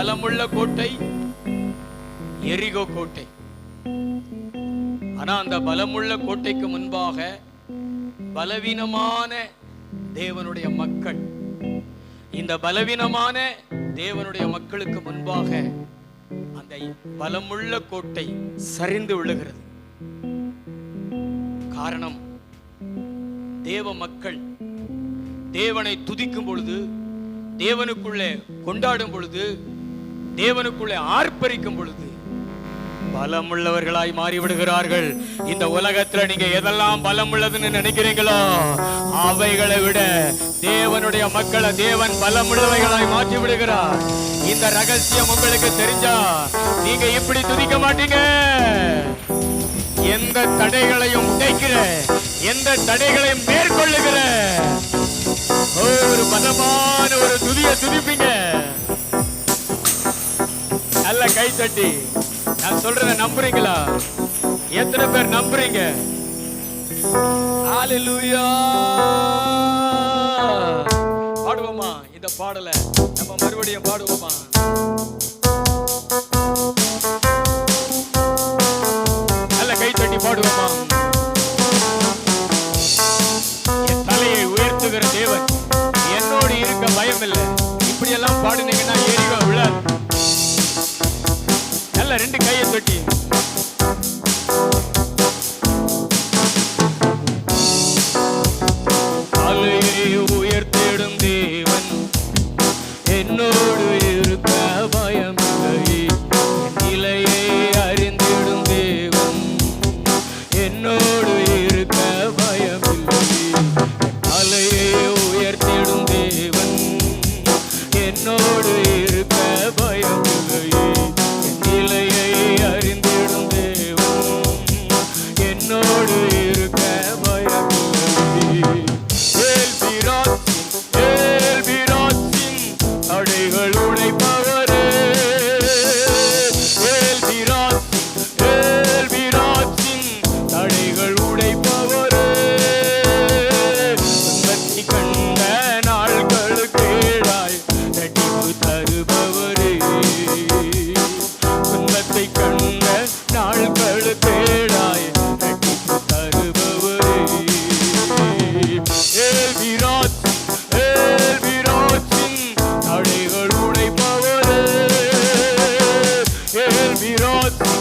பலமுள்ள கோட்டை எரிகோ கோட்டை. ஆனா அந்த பலமுள்ள கோட்டைக்கு முன்பாக பலவீனமான தேவனுடைய மக்கள். இந்த பலவீனமான தேவனுடைய மக்களுக்கு முன்பாக அந்த பலமுள்ள கோட்டை சரிந்து விழுகிறது. காரணம் தேவ மக்கள் தேவனை துதிக்கும் பொழுது தேவனுக்குள்ளே கொண்டாடும் பொழுது தேவனுக்குள்ளே ஆர்ப்பரிக்கும் பொழுது பலமுள்ளவர்களாய் மாறிவிடுகிறார்கள். இந்த உலகத்துல நீங்க எதெல்லாம் பலம் உள்ளதுன்னு நினைக்கிறீங்களோ அவைகளை விட தேவனுடைய மக்களை தேவன் பலமுள்ளவைகளாய் மாற்றி விடுகிறார் இந்த ரகசியம் உங்களுக்கு தெரிஞ்சா நீங்க இப்படி துதிக்க மாட்டீங்க. எந்த தடைகளையும் உடைக்கிற எந்த தடைகளையும் மேற்கொள்ளுகிற நல்ல கை தட்டி. நான் சொல்றத நம்புறீங்களா? எத்தனை பேர் நம்புறீங்க? பாடுவோமா இந்த பாடலை? நம்ம மறுபடியும் பாடுவோமா? நல்ல கை தட்டி பாடுவோமா? என் தலையை உயர்த்துகிற தேவன். என்னோடு இருக்க பயம் இல்லை இப்படி எல்லாம் பாடுனீங்கன்னா விடும் தேவன். என்னோடு இருக்க பயம் நிலையை அறிந்திடும் தேவன். என்னோடு Miroți